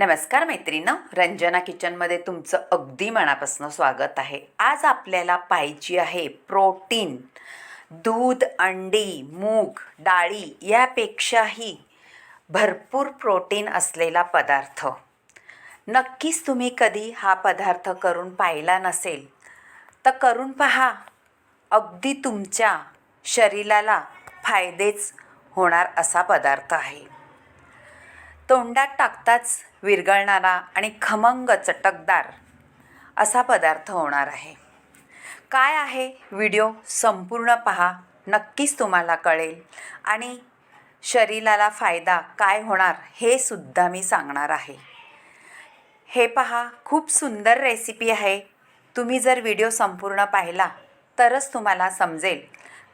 नमस्कार मैत्रिणं रंजना किचनमध्ये तुमचं अगदी मनापासून स्वागत आहे. आज आपल्याला पाहिजे आहे प्रोटीन दूध अंडी मूग डाळी यापेक्षाही भरपूर प्रोटीन असलेला पदार्थ. नक्कीच तुम्ही कधी हा पदार्थ करून पाहिला नसेल तर करून पहा. अगदी तुमच्या शरीराला फायदेच होणार असा पदार्थ आहे. तोंडात टाकताच विरघळणारा आणि खमंग चटकदार असा पदार्थ होणार आहे. काय आहे व्हिडिओ संपूर्ण पहा नक्कीच तुम्हाला कळेल. आणि शरीराला फायदा काय होणार हे सुद्धा मी सांगणार आहे. हे पहा खूप सुंदर रेसिपी आहे. तुम्ही जर व्हिडिओ संपूर्ण पाहिला तरच तुम्हाला समजेल.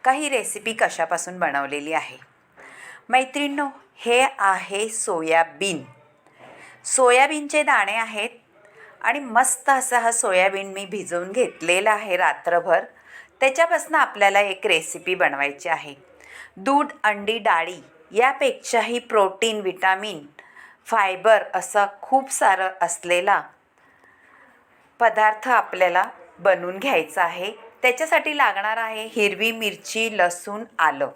काही रेसिपी कशापासून बनवलेली आहे. मैत्रिणो हे आहे सोयाबीन. सोयाबीनचे दाणे आहेत आणि मस्त असा हा सोयाबीन मी भिजवून घेतलेला आहे रात्रभर. त्याच्यापासून आपल्याला एक रेसिपी बनवायची आहे. दूध अंडी डाळी यापेक्षाही प्रोटीन विटामिन फायबर असं खूप सारं असलेला पदार्थ आपल्याला बनवून घ्यायचा आहे. त्याच्यासाठी लागणार आहे हिरवी मिरची लसूण आलं.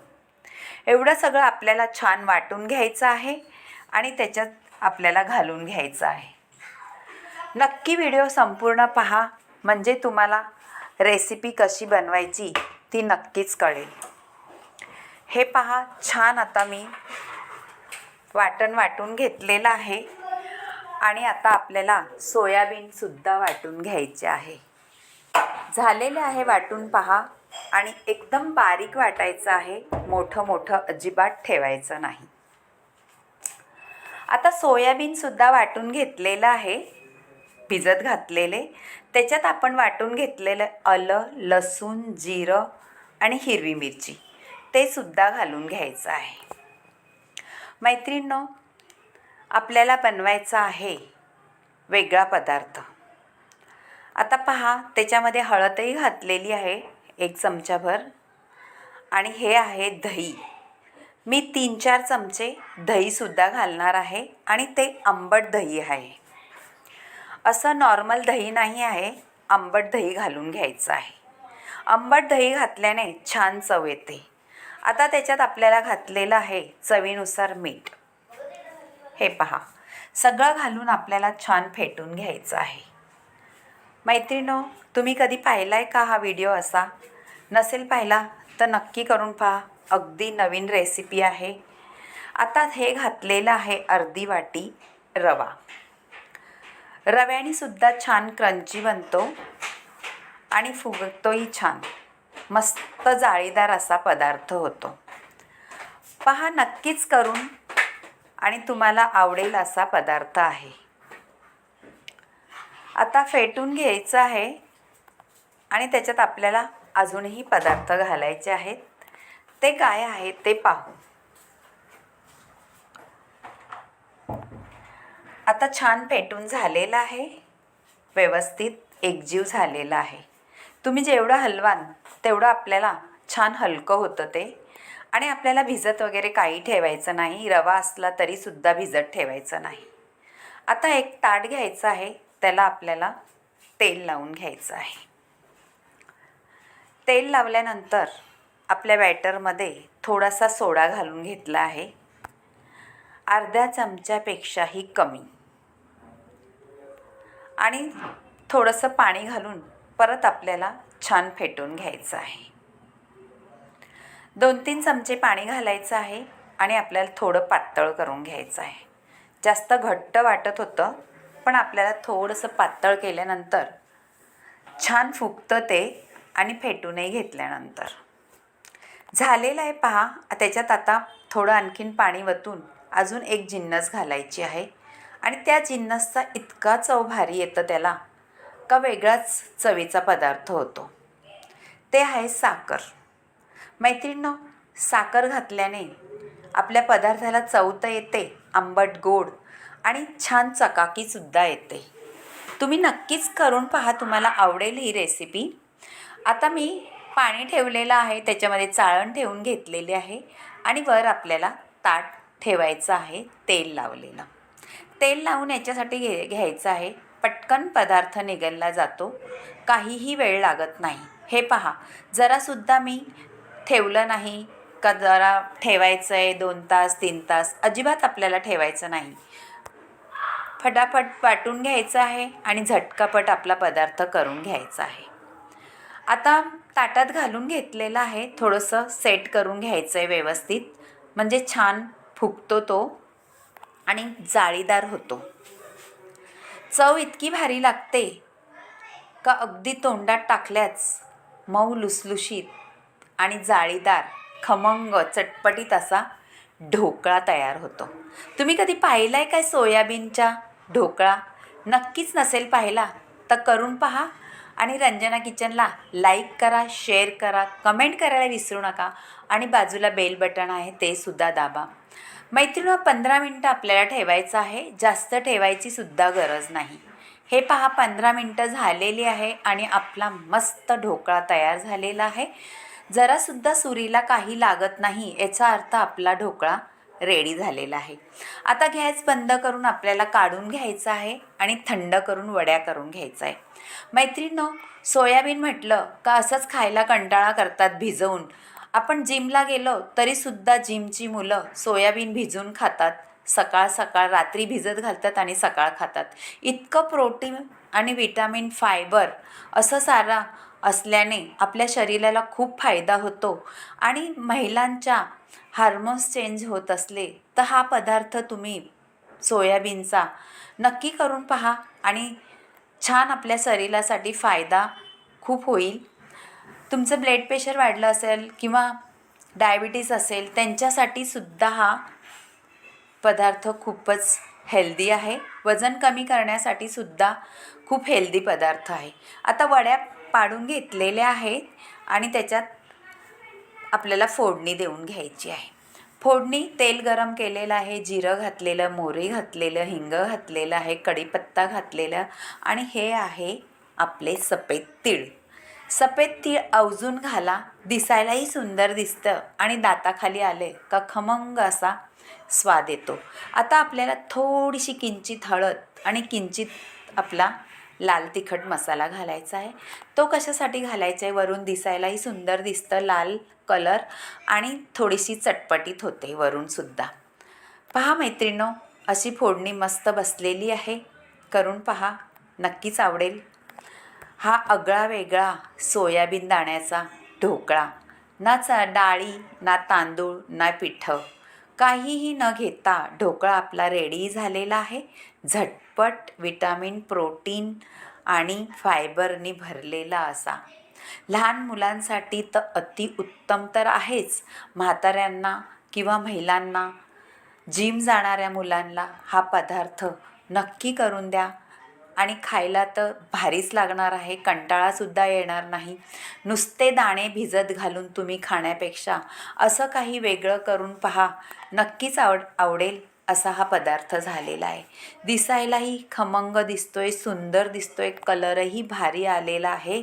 एवढं सगळं आपल्याला छान वाटून घ्यायचं आहे आणि त्याच्यात आपल्याला घालून घ्यायचं आहे. नक्की व्हिडिओ संपूर्ण पहा. म्हणजे तुम्हाला रेसिपी कशी बनवायची ती नक्कीच कळेल. हे पहा छान आता मी वाटण वाटून घेतलेलं आहे. आणि आता आपल्याला सोयाबीनसुद्धा वाटून घ्यायचे आहे. झालेले आहे वाटून पहा. आणि एकदम बारीक वाटायचं आहे मोठं मोठं अजिबात ठेवायचं नाही. आता सोयाबीनसुद्धा वाटून घेतलेलं आहे भिजत घातलेले. त्याच्यात आपण वाटून घेतलेलं आलं लसूण जिरं आणि हिरवी मिरची ते सुद्धा घालून घ्यायचं आहे. मैत्रिणींनो आपल्याला बनवायचा आहे वेगळा पदार्थ. आता पहा त्याच्यामध्ये हळदही घातलेली आहे. एक चमचाभर. आणि हे आहे दही. मी तीन चार चमचे दहीसुद्धा घालणार आहे आणि ते आंबट दही आहे. असं नॉर्मल दही नाही आहे आंबट दही घालून घ्यायचं आहे. आंबट दही घातल्याने छान चव येते. आता त्याच्यात आपल्याला घातलेलं आहे चवीनुसार मीठ. हे पहा. सगळं घालून आपल्याला छान फेटून घ्यायचं आहे. मैत्रिणो तुम्ही कधी पाहिला आहे का हा व्हिडिओ असा? नसेल पाहिला तर नक्की करून पहा. अगदी नवीन रेसिपी आहे. आता हे घातलेलं आहे अर्धी वाटी रवा. रव्यानेसुद्धा छान क्रंची बनतो आणि फुगतोही छान. मस्त जाळीदार असा पदार्थ होतो. पहा नक्कीच करून आणि तुम्हाला आवडेल असा पदार्थ आहे. आता फेटून घ्यायचं आहे. आणि त्याच्यात आपल्याला अजूनही पदार्थ घालायचे आहेत. ते काय आहेत ते पाहू. आता छान फेटून झालेलं आहे. व्यवस्थित एकजीव झालेला आहे. तुम्ही जेवढं हलवान तेवढं आपल्याला छान हलकं होतं ते. आणि आपल्याला भिजत वगैरे काही ठेवायचं नाही. रवा असला तरीसुद्धा भिजत ठेवायचं नाही. आता एक ताट घ्यायचं आहे. त्याला आपल्याला तेल लावून घ्यायचं आहे. तेल लावल्यानंतर आपल्या बॅटरमध्ये थोडासा सोडा घालून घेतला आहे. अर्ध्या चमच्यापेक्षाही कमी. आणि थोडंसं पाणी घालून परत आपल्याला छान फेटून घ्यायचं आहे. दोन तीन चमचे पाणी घालायचं आहे आणि आपल्याला थोडं पातळ करून घ्यायचं आहे. जास्त घट्ट वाटत होतं पण आपल्याला थोडंसं पातळ केल्यानंतर छान फुगतं ते आणि फेटूनही घेतल्यानंतर. झालेलं आहे पहा त्याच्यात आता थोडं आणखीन पाणी वतून अजून एक जिन्नस घालायची आहे. आणि त्या जिन्नसचा इतका चव भारी येतं त्याला का वेगळाच चवीचा पदार्थ होतो. ते आहे साखर. मैत्रिणींनो साखर घातल्याने आपल्या पदार्थाला चव तर येते आंबट गोड आणि छान चकाकीसुद्धा येते. तुम्ही नक्कीच करून पहा तुम्हाला आवडेल ही रेसिपी आता मी पाणी ठेवलेलं आहे त्याच्यामध्ये चाळण ठेवून घेतलेली आहे आणि वर आपल्याला ताट ठेवायचं आहे तेल लावलेलं. तेल लावून याच्यासाठी घे घ्यायचं आहे. पटकन पदार्थ निघायला जातो. काहीही वेळ लागत नाही. हे पहा जरासुद्धा मी ठेवलं नाही. का जरा ठेवायचं आहे दोन तास तीन तास अजिबात आपल्याला ठेवायचं नाही. फटाफट वाटून घ्यायचं आहे आणि झटकापट आपला पदार्थ करून घ्यायचा आहे. आता ताटात घालून घेतलेलं आहे. थोडंसं सेट करून घ्यायचं आहे व्यवस्थित. म्हणजे छान फुगतो तो आणि जाळीदार होतो. चव इतकी भारी लागते का अगदी तोंडात टाकल्याच मऊ लुसलुशीत आणि जाळीदार खमंग चटपटीत असा ढोकळा तयार होतो. तुम्ही कधी पाहिला आहे काय सोयाबीनच्या ढोकळा नक्कीच नसेल पाहिला तर करून पहा. आणि रंजना किचनला लाईक करा शेअर करा कमेंट करायला विसरू नका. आणि बाजूला बेल बटन आहे ते सुद्धा दाबा. मैत्रिणी पंधरा मिनटं आपल्याला ठेवायचं आहे. जास्त ठेवायची सुद्धा गरज नाही. हे पहा पंधरा मिनटं झालेली आहे आणि आपला मस्त ढोकळा तयार झालेला आहे. जरासुद्धा सुरीला काही लागत नाही याचा अर्थ आपला ढोकळा रेडी झालेला आहे. आता गॅस बंद करून आपल्याला काढून घ्यायचं आहे आणि थंड करून वड्या करून घ्यायचं आहे. मैत्रिणीनं सोयाबीन म्हटलं का असंच खायला कंटाळा करतात भिजवून. आपण जिमला गेलो तरीसुद्धा जिमची मुलं सोयाबीन भिजवून खातात. सकाळ सकाळ रात्री भिजत घालतात आणि सकाळ खातात. इतकं प्रोटीन आणि विटॅमिन फायबर असं सारा असल्याने आपल्या शरीराला खूप फायदा होतो. आणि महिलांच्या हार्मोन्स चेंज होत असले तर हा पदार्थ तुम्ही सोयाबीनचा नक्की करून पहा आणि छान आपल्या शरीरासाठी फायदा खूप होईल. तुमचं ब्लड प्रेशर वाढलं असेल किंवा डायबिटीस असेल त्यांच्यासाठी सुद्धा हा पदार्थ खूपच हेल्दी आहे. वजन कमी करण्यासाठी सुद्धा खूप हेल्दी पदार्थ आहे. आता वड्या पाडून घेतलेल्या आहेत आणि त्याच्यात आपल्याला फोडणी देऊन घ्यायची आहे. फोडणी तेल गरम केलेलं आहे जिरं घातलेलं मोहरी घातलेलं हिंग घातलेलं आहे कढीपत्ता घातलेलं आणि हे आहे आपले सफेद तीळ. सफेद तीळ अवजून घाला दिसायलाही सुंदर दिसतं आणि दाताखाली आले का खमंग असा स्वाद येतो. आता आपल्याला थोडीशी किंचित हळद आणि किंचित आपला लाल तिखट मसाला घालायचा आहे. तो कशासाठी घालायचा आहे? वरून दिसायलाही सुंदर दिसतं लाल कलर आणि थोडीशी चटपटीत होते वरूनसुद्धा पहा मैत्रिणो अशी फोडणी मस्त बसलेली आहे. करून पहा नक्कीच आवडेल. हा आगळा वेगळा सोयाबीन दाण्याचा ढोकळा. ना चा डाळी ना तांदूळ ना पिठं. काहीही न घेता ढोकळा आपला रेडी झालेला आहे. झटपट विटॅमिन प्रोटीन आणि फायबरनी भरलेला असा. लहान मुलांसाठी तर अतिउत्तम तर आहेच. म्हाताऱ्यांना किंवा महिलांना जिम जाणाऱ्या मुलांना हा पदार्थ नक्की करून द्या. आणि खायला तर भारीच लागणार आहे कंटाळासुद्धा येणार नाही. नुसते दाणे भिजत घालून तुम्ही खाण्यापेक्षा असं काही वेगळं करून पहा. नक्कीच आवड आवडेल असा हा पदार्थ झालेला आहे. दिसायलाही खमंग दिसतोय सुंदर दिसतोय कलरही भारी आलेला आहे.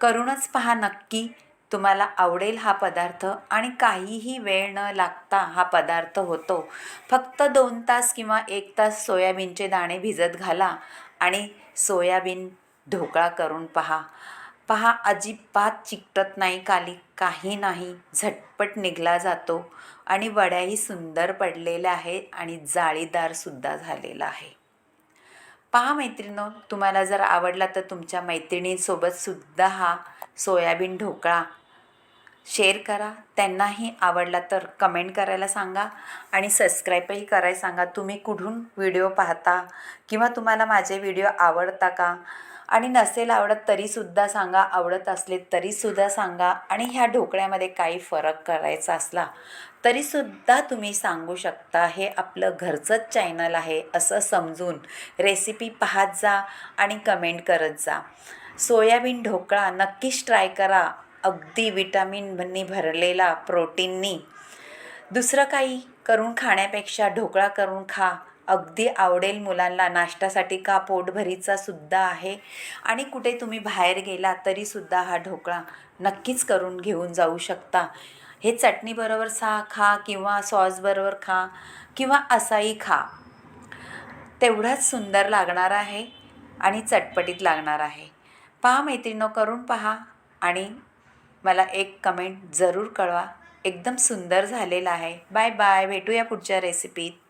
करूनच पहा नक्की तुम्हाला आवडेल हा पदार्थ आणि काहीही वेळ न लागता हा पदार्थ होतो. फक्त दोन तास किंवा एक तास सोयाबीनचे दाणे भिजत घाला. आणि सोयाबीन ढोकळा करून पहा. पहा अजिबात चिकटत नाही काली काही नाही. झटपट निघला जातो आणि वड्याही सुंदर पडलेल्या आहेत आणि जाळीदारसुद्धा झालेला आहे. पहा मैत्रिणो तुम्हाला जर आवडला तर तुमच्या मैत्रिणींसोबतसुद्धा हा सोयाबीन ढोकळा शेअर करा. त्यांनाही आवडला तर कमेंट करायला सांगा आणि सबस्क्राईबही करायला सांगा. तुम्ही कुठून व्हिडिओ पाहता किंवा तुम्हाला माझे व्हिडिओ आवडता का? आणि नसेल आवडत तरीसुद्धा सांगा. आवडत असले तरीसुद्धा सांगा. आणि ह्या ढोकळ्यामध्ये काही फरक करायचा असला तरीसुद्धा तुम्ही सांगू शकता. हे आपलं घरचंच चॅनल आहे. असं समजून रेसिपी पाहत जा आणि कमेंट करत जा. सोयाबीन ढोकळा नक्कीच ट्राय करा. अगदी विटॅमिननी भरलेला प्रोटीननी. दुसरं काही करून खाण्यापेक्षा ढोकळा करून खा. अगदी आवडेल मुलांना नाश्त्यासाठी का पोटभरीचा सुद्धा आहे. आणि कुठे तुम्ही बाहेर गेला तरीसुद्धा हा ढोकळा नक्कीच करून घेऊन जाऊ शकता. हे चटणीबरोबर सा खा किंवा सॉसबरोबर खा किंवा असाही खा. तेवढाच सुंदर लागणार आहे आणि चटपटीत लागणार आहे. पहा मैत्रिणं करून पहा आणि मला एक कमेंट जरूर कळवा. एकदम सुंदर झालेला आहे. बाय बाय भेटूया पुढच्या रेसिपीत